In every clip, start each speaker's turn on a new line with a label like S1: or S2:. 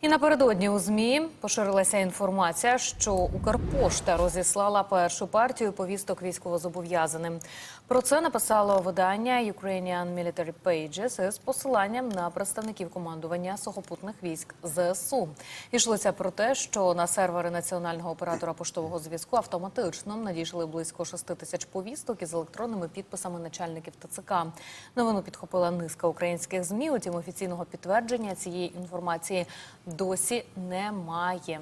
S1: І напередодні у змі поширилася інформація, що Укрпошта розіслала першу партію повісток військовозобов'язаним. Про це написало видання Ukrainian Military Pages із посиланням на представників командування сухопутних військ ЗСУ. Йшлося про те, що на сервери національного оператора поштового зв'язку автоматично надійшли близько 6 тисяч повісток із електронними підписами начальників ТЦК. Новину підхопила низка українських змі. Утім, офіційного підтвердження цієї інформації досі немає.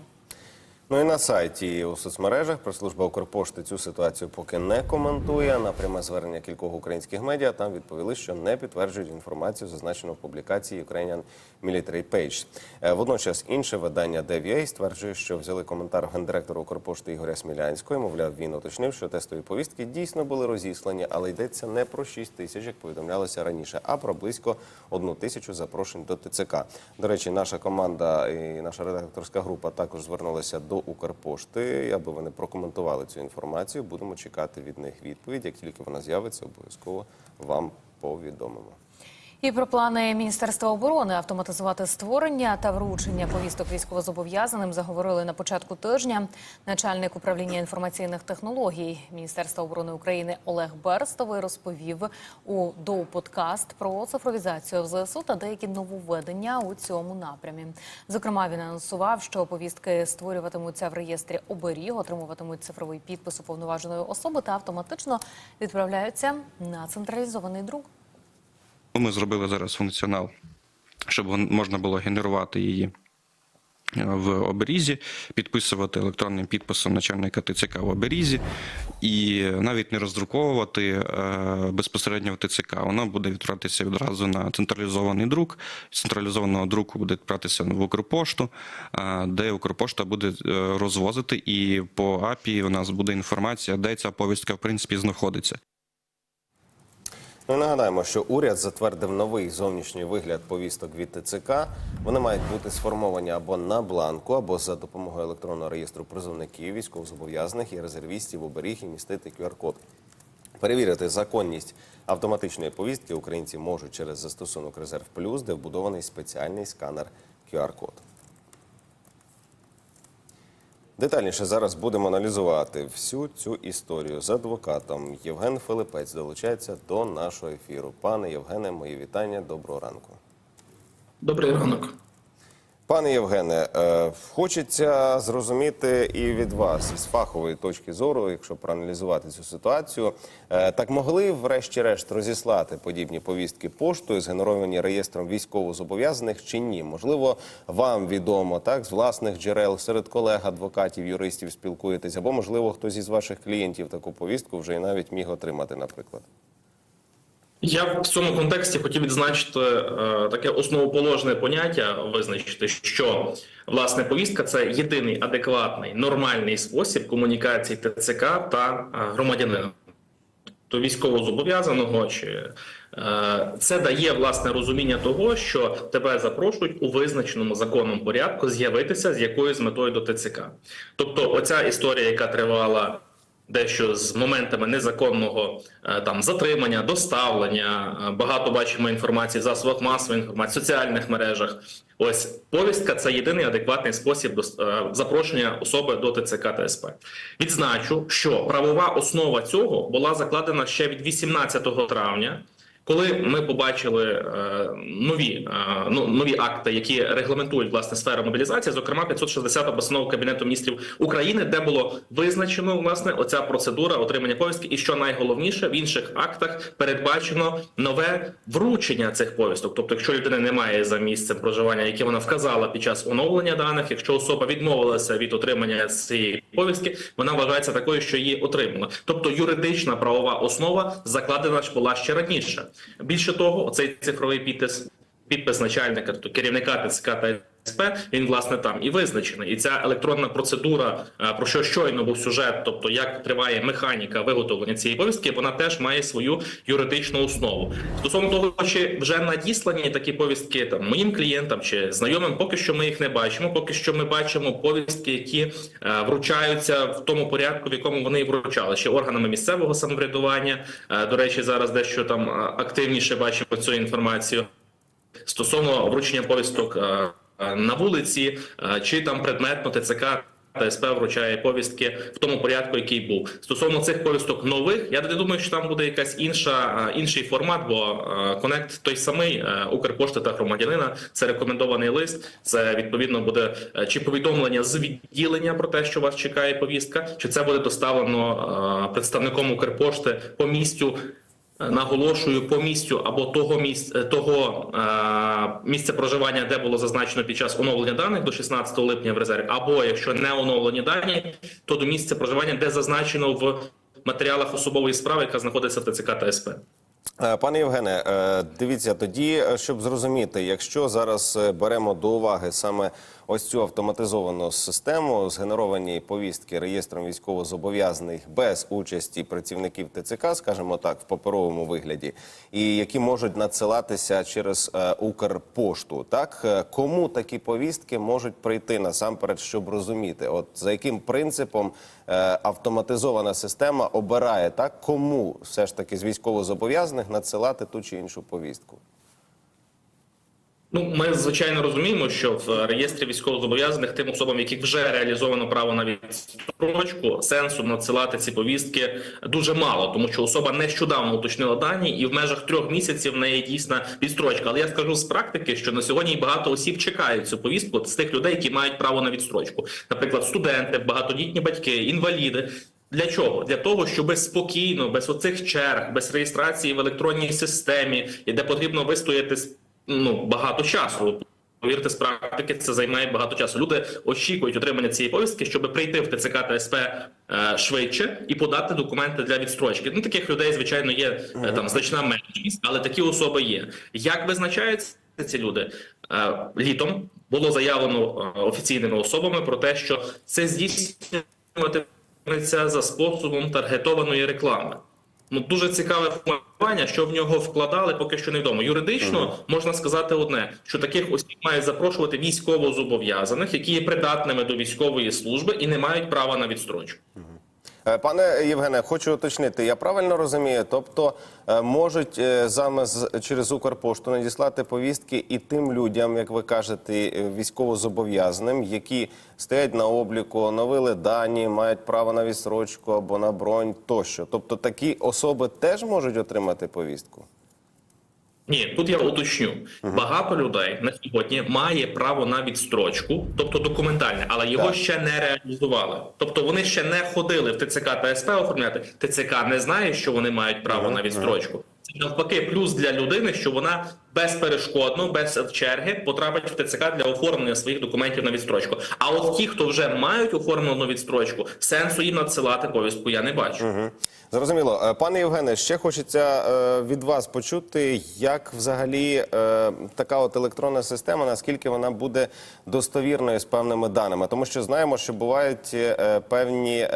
S2: Ну і на сайті і у соцмережах прес-служба Укрпошти цю ситуацію поки не коментує. На пряме звернення кількох українських медіа там відповіли, що не підтверджують інформацію, зазначену в публікації Ukrainian Military Page. Е, Водночас інше видання DVA стверджує, що взяли коментар гендиректора Укрпошти Ігоря Смілянського. Мовляв, він уточнив, що тестові повістки дійсно були розіслані, але йдеться не про 6 тисяч, як повідомлялося раніше, а про близько 1 тисячу запрошень до ТЦК. До речі, наша команда і наша редакторська група також звернулася до Укрпошти, аби вони прокоментували цю інформацію. Будемо чекати від них відповідь. Як тільки вона з'явиться, обов'язково вам повідомимо.
S1: І про плани Міністерства оборони автоматизувати створення та вручення повісток військовозобов'язаним заговорили на початку тижня. Начальник управління інформаційних технологій Міністерства оборони України Олег Берстовий розповів у доу подкаст про цифровізацію в ЗСУ та деякі нововведення у цьому напрямі. Зокрема, він анонсував, що повістки створюватимуться в реєстрі оберіг, отримуватимуть цифровий підпис уповноваженої особи та автоматично відправляються на централізований друк.
S3: Ми зробили зараз функціонал, щоб можна було генерувати її е, в оберізі, підписувати електронним підписом начальника ТЦК в оберізі і навіть не роздруковувати е, безпосередньо в ТЦК. Воно буде відправлятися відразу на централізований друк. З централізованого друку буде відправлятися в Укрпошту, е, де Укрпошта буде розвозити, і по АПІ у нас буде інформація, де ця повістка в принципі знаходиться.
S2: Ну і нагадаємо, що уряд затвердив новий зовнішній вигляд повісток від ТЦК. Вони мають бути сформовані або на бланку, або за допомогою електронного реєстру призовників, військовозобов'язаних і резервістів оберіг і містити QR-код. Перевірити законність автоматичної повістки українці можуть через застосунок Резерв Плюс, де вбудований спеціальний сканер QR-код. Детальніше зараз будемо аналізувати всю цю історію з адвокатом. Євген Филипець долучається до нашого ефіру. Пане Євгене, мої вітання. Доброго ранку.
S4: Добрий ранок.
S2: Пане Євгене, е, хочеться зрозуміти і від вас з фахової точки зору, якщо проаналізувати цю ситуацію, е, так могли врешті-решт розіслати подібні повістки поштою, згенеровані реєстром військовозобов'язаних чи ні? Можливо, вам відомо так з власних джерел серед колег, адвокатів, юристів спілкуєтесь, або можливо хтось із ваших клієнтів таку повістку вже і навіть міг отримати, наприклад.
S4: Я в цьому контексті хотів відзначити е, таке основоположне поняття, визначити, що власне повістка це єдиний адекватний нормальний спосіб комунікації ТЦК та е, громадянина. То військовозобов'язаного чи е, це дає власне розуміння того, що тебе запрошують у визначеному законному порядку з'явитися з якоюсь метою до ТЦК. Тобто, оця історія, яка тривала дещо з моментами незаконного е, там затримання, доставлення. е, Багато бачимо інформації в засобах масової інформації, в соціальних мережах. Ось повістка це єдиний адекватний спосіб до е, запрошення особи до ТЦК та СП. Відзначу, що правова основа цього була закладена ще від 18 травня. Коли ми побачили е, нові е, ну, нові акти, які регламентують власне сферу мобілізації, зокрема 560 постанову Кабінету міністрів України, де було визначено власне оця процедура отримання повістки, і що найголовніше в інших актах передбачено нове вручення цих повісток. Тобто, якщо людина не має за місцем проживання, яке вона вказала під час оновлення даних, якщо особа відмовилася від отримання цієї повістки, вона вважається такою, що її отримала. Тобто юридична правова основа закладена була ще раніше. Більше того, цей цифровий підпис, підпис начальника, тобто керівника ТЦК та СП, він власне там і визначений. І ця електронна процедура, е, про що щойно був сюжет, тобто як триває механіка виготовлення цієї повістки, вона теж має свою юридичну основу. Стосовно того, чи вже надіслані такі повістки там моїм клієнтам чи знайомим, поки що ми їх не бачимо. Поки що ми бачимо повістки, які е, вручаються в тому порядку, в якому вони і вручали ще органами місцевого самоврядування. Е, До речі, зараз дещо там активніше бачимо цю інформацію. Стосовно вручення повісток на вулиці, е, чи там предметно ТЦК. та СП вручає повістки в тому порядку, який був стосовно цих повісток нових. Я не думаю, що там буде якась інша е, інший формат, бо конект той самий е, Укрпошти та громадянина. Це рекомендований лист. Це відповідно буде е, чи повідомлення з відділення про те, що вас чекає повістка, чи це буде доставлено е, представником Укрпошти по місцю. Е, Наголошую по місцю або того місця того е, місця проживання, де було зазначено під час оновлення даних до 16 липня в резерві, або якщо не оновлені дані, то до місця проживання, де зазначено в матеріалах особової справи, яка знаходиться в ТЦК та СП.
S2: Е, Пане Євгене, е, дивіться тоді, е, щоб зрозуміти, якщо зараз е, беремо до уваги саме ось цю автоматизовану систему, згенеровані повістки реєстром військовозобов'язаних без участі працівників ТЦК, скажімо так, в паперовому вигляді, і які можуть надсилатися через е, Укрпошту, так Е, кому такі повістки можуть прийти насамперед, щоб розуміти, от за яким принципом е, автоматизована система обирає так, кому все ж таки з військовозобов'язаних надсилати ту чи іншу повістку.
S4: Ну, ми звичайно розуміємо, що в реєстрі військовозобов'язаних тим особам, яких вже реалізовано право на відстрочку, сенсу надсилати ці повістки дуже мало, тому що особа нещодавно уточнила дані, і в межах трьох місяців в неї дійсна відстрочка. Але я скажу з практики, що на сьогодні багато осіб чекають цю повістку з тих людей, які мають право на відстрочку, наприклад, студенти, багатодітні батьки, інваліди. Для чого? Для того, щоб спокійно, без оцих черг, без реєстрації в електронній системі, і де потрібно вистояти ну багато часу. Повірте, з практики це займає багато часу. Люди очікують отримання цієї повістки, щоб прийти в ТЦК та СП е, швидше і подати документи для відстрочки. Ну таких людей, звичайно, є е, там значна меншість, але такі особи є. Як визначаються ці люди? Е, літом було заявлено офіційними особами про те, що це здійснюватиметься за способом таргетованої реклами. Ну дуже цікаве формування, що в нього вкладали, поки що невідомо. Юридично можна сказати одне: що таких осіб мають запрошувати військовозобов'язаних, які є придатними до військової служби і не мають права на відстрочку.
S2: Е, Пане Євгене, хочу уточнити, я правильно розумію? Тобто е, можуть е, замес через Укрпошту надіслати повістки і тим людям, як ви кажете, військовозобов'язаним, які стоять на обліку, оновили дані, мають право на відсрочку або на бронь тощо. Тобто такі особи теж можуть отримати повістку?
S4: Ні, тут я уточню. Багато людей на сьогодні має право на відстрочку, тобто документальне, але його
S2: Так.
S4: ще не реалізували. Тобто вони ще не ходили в ТЦК та СП оформляти. ТЦК не знає, що вони мають право на відстрочку. Це навпаки, плюс для людини, що вона безперешкодно, без черги потрапить в ТЦК для оформлення своїх документів на відстрочку. А от ті, хто вже мають оформлену відстрочку, сенсу їм надсилати повістку я не бачу.
S2: Мгм. Зрозуміло, Е, пане Євгене, ще хочеться е, від вас почути, як взагалі е, така от електронна система, наскільки вона буде достовірною з певними даними, тому що знаємо, що бувають певні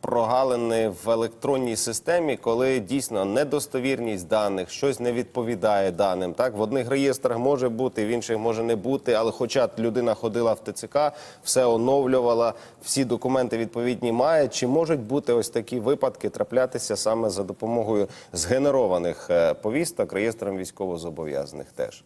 S2: прогалини в електронній системі, коли дійсно недостовірність даних, щось не відповідає даним. Так в одних реєстрах може бути, в інших може не бути, але хоча людина ходила в ТЦК, все оновлювала, всі документи відповідні має. Чи можуть бути ось такі випадки траплятися саме за допомогою згенерованих е, повісток реєстром військовозобов'язаних теж?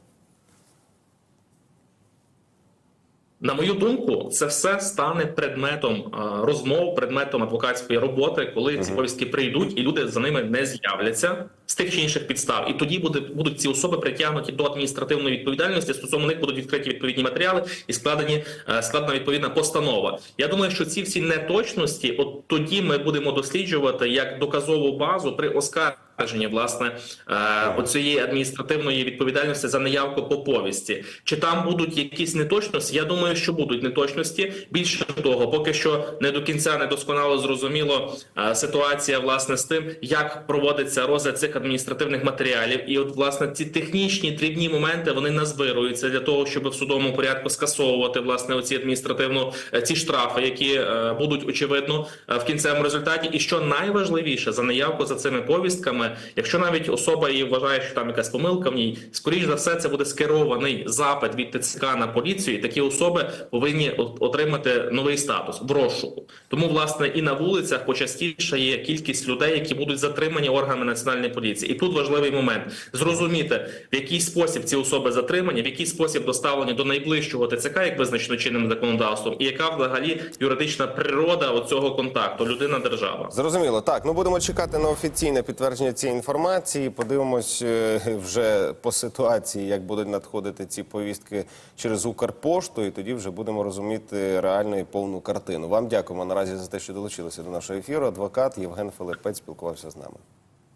S4: На мою думку, це все стане предметом е, розмов, предметом адвокатської роботи, коли ці повістки прийдуть, і люди за ними не з'являться з тих чи інших підстав. І тоді буде будуть ці особи притягнуті до адміністративної відповідальності. Стосовно них будуть відкриті відповідні матеріали і складені е, складена відповідна постанова. Я думаю, що ці всі неточності, от тоді ми будемо досліджувати як доказову базу при оскарженні власне е, оцієї адміністративної відповідальності за неявку по повісті. Чи там будуть якісь неточності? Я думаю, що будуть неточності. Більше того, поки що не до кінця не досконало зрозуміло е, ситуація власне з тим, як проводиться розгляд цих адміністративних матеріалів. І от власне ці технічні дрібні моменти вони назбируються для того, щоб в судовому порядку скасовувати власне оці адміністративно е, ці штрафи, які будуть очевидно в кінцевому результаті. І що найважливіше за неявку за цими повістками. Документами. Якщо навіть особа і вважає, що там якась помилка в ній, скоріш за все, це буде скерований запит від ТЦК на поліцію, і такі особи повинні отримати новий статус в розшуку. Тому, власне, і на вулицях почастіше є кількість людей, які будуть затримані органами національної поліції. І тут важливий момент зрозуміти, в який спосіб ці особи затримані, в який спосіб доставлені до найближчого ТЦК, як визначено чинним законодавством, і яка взагалі юридична природа оцього контакту людина держава.
S2: Зрозуміло, так. Ну будемо чекати на офіційне підтвердження цієї інформації. Подивимось е, вже по ситуації, як будуть надходити ці повістки через Укрпошту, і тоді вже будемо розуміти реальну і повну картину. Вам дякуємо наразі за те, що долучилися до нашого ефіру. Адвокат Євген Филипець спілкувався з нами.